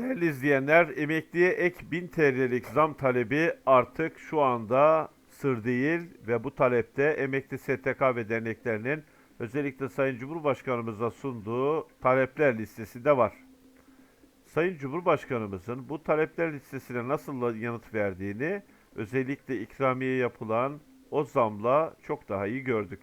Değerli izleyenler, emekliye ek 1000 TL'lik zam talebi artık şu anda sır değil ve bu talepte emekli STK ve derneklerinin özellikle Sayın Cumhurbaşkanımıza sunduğu talepler listesinde var. Sayın Cumhurbaşkanımızın bu talepler listesine nasıl yanıt verdiğini özellikle ikramiye yapılan o zamla çok daha iyi gördük.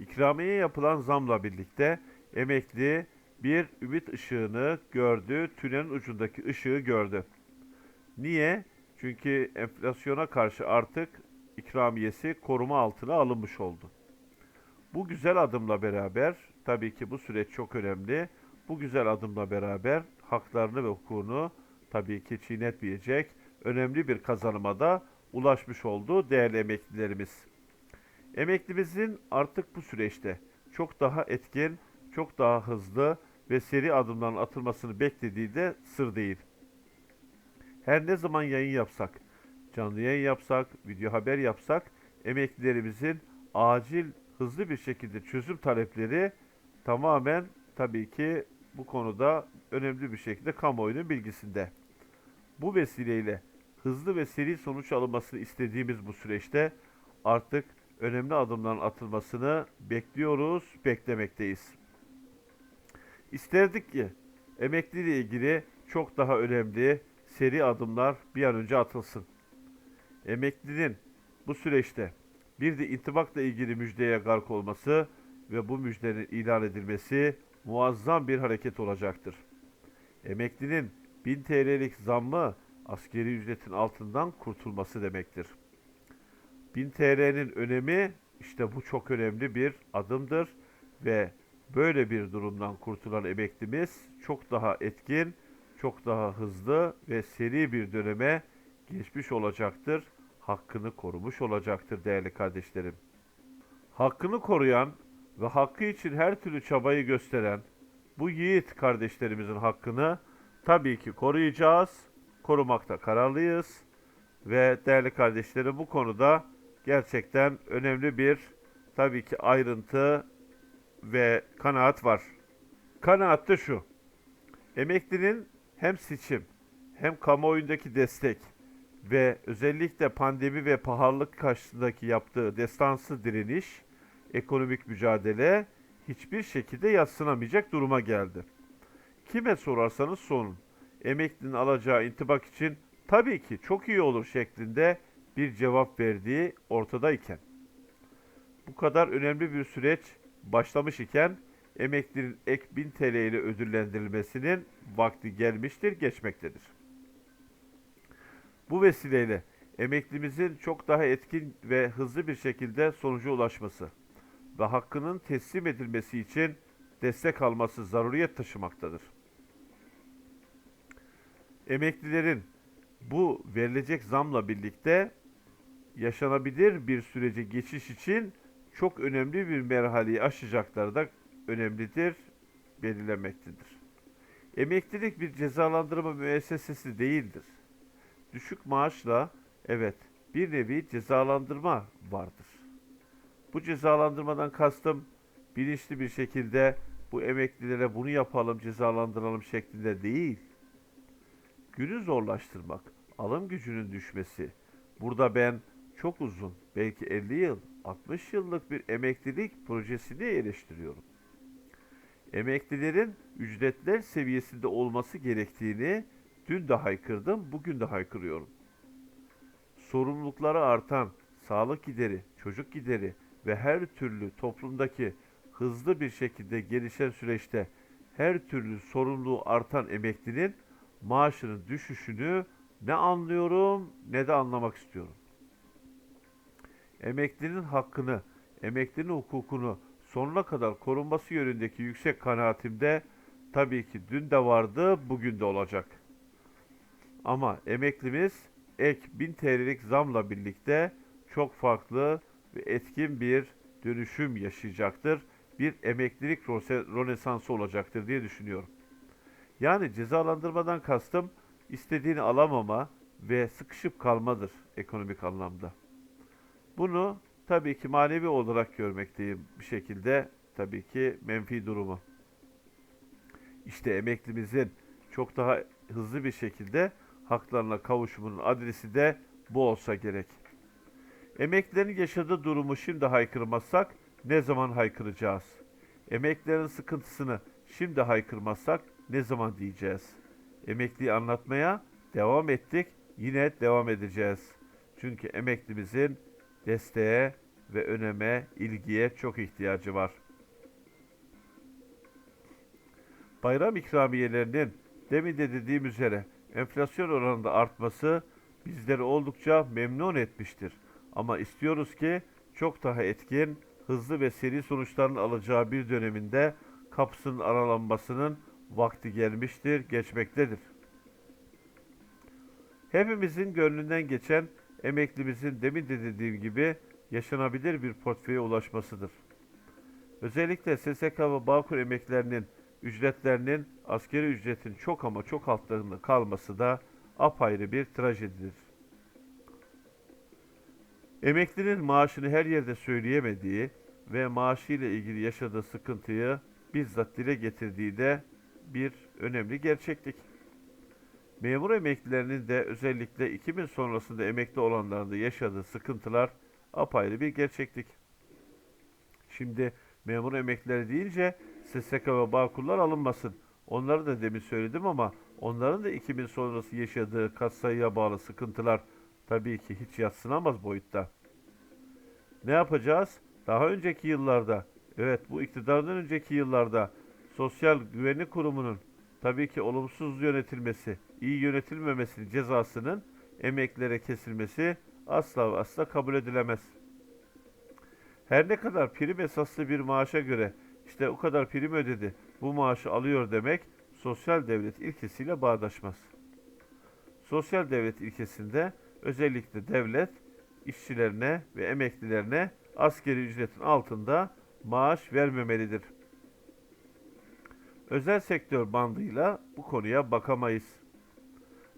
İkramiye yapılan zamla birlikte emekli bir ümit ışığını gördü, tünelin ucundaki ışığı gördü. Niye? Çünkü enflasyona karşı artık ikramiyesi koruma altına alınmış oldu. Bu güzel adımla beraber, tabii ki bu süreç çok önemli. Bu güzel adımla beraber haklarını ve hukukunu tabii ki çiğnetmeyecek önemli bir kazanıma da ulaşmış oldu değerli emeklilerimiz. Emeklimizin artık bu süreçte çok daha etkin, çok daha hızlı ve seri adımların atılmasını beklediği de sır değil. Her ne zaman yayın yapsak, canlı yayın yapsak, video haber yapsak, emeklilerimizin acil, hızlı bir şekilde çözüm talepleri tamamen tabii ki bu konuda önemli bir şekilde kamuoyunun bilgisinde. Bu vesileyle hızlı ve seri sonuç alınmasını istediğimiz bu süreçte artık önemli adımların atılmasını bekliyoruz, beklemekteyiz. İsterdik ki emekli ile ilgili çok daha önemli seri adımlar bir an önce atılsın. Emeklinin bu süreçte bir de intibakla ilgili müjdeye gark olması ve bu müjdenin ilan edilmesi muazzam bir hareket olacaktır. Emeklinin 1000 TL'lik zammı askeri ücretin altından kurtulması demektir. 1000 TL'nin önemi işte bu çok önemli bir adımdır ve böyle bir durumdan kurtulan emeklimiz çok daha etkin, çok daha hızlı ve seri bir döneme geçmiş olacaktır. Hakkını korumuş olacaktır değerli kardeşlerim. Hakkını koruyan ve hakkı için her türlü çabayı gösteren bu yiğit kardeşlerimizin hakkını tabii ki koruyacağız, korumakta kararlıyız ve değerli kardeşlerim bu konuda gerçekten önemli bir tabii ki ayrıntı ve kanaat var. Kanaat da şu. Emeklinin hem seçim hem kamuoyundaki destek ve özellikle pandemi ve pahalılık karşısındaki yaptığı destansı direniş, ekonomik mücadele hiçbir şekilde yatsınamayacak duruma geldi. Kime sorarsanız sorun. Emeklinin alacağı intibak için tabii ki çok iyi olur şeklinde bir cevap verdiği ortadayken. Bu kadar önemli bir süreç başlamış iken emeklinin ek 1000 TL ile ödüllendirilmesinin vakti gelmiştir, geçmektedir. Bu vesileyle emeklimizin çok daha etkin ve hızlı bir şekilde sonuca ulaşması ve hakkının teslim edilmesi için destek alması zaruriyet taşımaktadır. Emeklilerin bu verilecek zamla birlikte yaşanabilir bir sürece geçiş için çok önemli bir merhaleyi aşacakları da önemlidir, belirlemektedir. Emeklilik bir cezalandırma müessesesi değildir. Düşük maaşla evet bir nevi cezalandırma vardır. Bu cezalandırmadan kastım bilinçli bir şekilde bu emeklilere bunu yapalım, cezalandıralım şeklinde değil. Günü zorlaştırmak, alım gücünün düşmesi. Burada ben çok uzun, belki 50 yıl, 60 yıllık bir emeklilik projesini eleştiriyorum. Emeklilerin ücretler seviyesinde olması gerektiğini dün de haykırdım, bugün de haykırıyorum. Sorumlulukları artan sağlık gideri, çocuk gideri ve her türlü toplumdaki hızlı bir şekilde gelişen süreçte her türlü sorumluluğu artan emeklinin maaşının düşüşünü ne anlıyorum ne de anlamak istiyorum. Emeklinin hakkını, emeklinin hukukunu sonuna kadar korunması yönündeki yüksek kanaatimde tabii ki dün de vardı, bugün de olacak. Ama emeklimiz ek 1000 TL'lik zamla birlikte çok farklı ve etkin bir dönüşüm yaşayacaktır. Bir emeklilik rönesansı olacaktır diye düşünüyorum. Yani cezalandırmadan kastım istediğini alamama ve sıkışıp kalmadır ekonomik anlamda. Bunu tabii ki manevi olarak görmekteyim bir şekilde tabii ki menfi durumu. İşte emeklimizin çok daha hızlı bir şekilde haklarına kavuşumunun adresi de bu olsa gerek. Emeklilerin yaşadığı durumu şimdi haykırmazsak ne zaman haykıracağız? Emeklilerin sıkıntısını şimdi haykırmazsak ne zaman diyeceğiz? Emekliyi anlatmaya devam ettik, yine devam edeceğiz. Çünkü emeklimizin desteğe ve öneme, ilgiye çok ihtiyacı var. Bayram ikramiyelerinin demin de dediğim üzere enflasyon oranında artması bizleri oldukça memnun etmiştir. Ama istiyoruz ki çok daha etkin, hızlı ve seri sonuçların alacağı bir döneminde kapısının aralanmasının vakti gelmiştir, geçmektedir. Hepimizin gönlünden geçen emeklimizin demin de dediğim gibi yaşanabilir bir portföye ulaşmasıdır. Özellikle SSK ve Bağkur emeklilerinin ücretlerinin askeri ücretin çok ama çok altlarında kalması da apayrı bir trajedidir. Emeklinin maaşını her yerde söyleyemediği ve maaşıyla ilgili yaşadığı sıkıntıyı bizzat dile getirdiği de bir önemli gerçeklik. Memur emeklilerinin de özellikle 2000 sonrasında emekli olanların da yaşadığı sıkıntılar apayrı bir gerçeklik. Şimdi memur emeklileri deyince SSK ve Bağkurlar alınmasın. Onları da demin söyledim ama onların da 2000 sonrası yaşadığı katsayıya bağlı sıkıntılar tabii ki hiç yatsınamaz boyutta. Ne yapacağız? Daha önceki yıllarda, evet bu iktidardan önceki yıllarda Sosyal Güvenlik Kurumu'nun tabii ki olumsuz yönetilmesi, iyi yönetilmemesinin cezasının emeklilere kesilmesi asla ve asla kabul edilemez. Her ne kadar prim esaslı bir maaşa göre işte o kadar prim ödedi, bu maaşı alıyor demek sosyal devlet ilkesiyle bağdaşmaz. Sosyal devlet ilkesinde özellikle devlet işçilerine ve emeklilerine askeri ücretin altında maaş vermemelidir. Özel sektör bandıyla bu konuya bakamayız.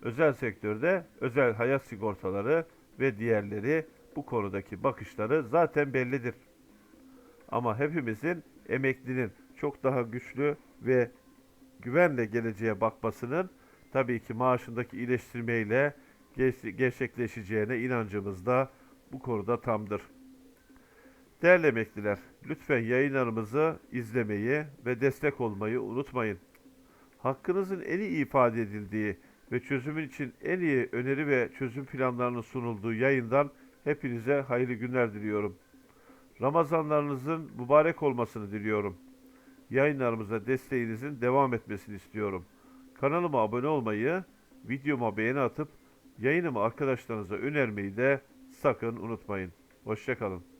Özel sektörde özel hayat sigortaları ve diğerleri bu konudaki bakışları zaten bellidir. Ama hepimizin emeklinin çok daha güçlü ve güvenle geleceğe bakmasının tabii ki maaşındaki iyileştirmeyle gerçekleşeceğine inancımız da bu konuda tamdır. Değerli emekliler, lütfen yayınlarımızı izlemeyi ve destek olmayı unutmayın. Hakkınızın en iyi ifade edildiği ve çözümün için en iyi öneri ve çözüm planlarının sunulduğu yayından hepinize hayırlı günler diliyorum. Ramazanlarınızın mübarek olmasını diliyorum. Yayınlarımıza desteğinizin devam etmesini istiyorum. Kanalıma abone olmayı, videoma beğeni atıp yayınımı arkadaşlarınıza önermeyi de sakın unutmayın. Hoşçakalın.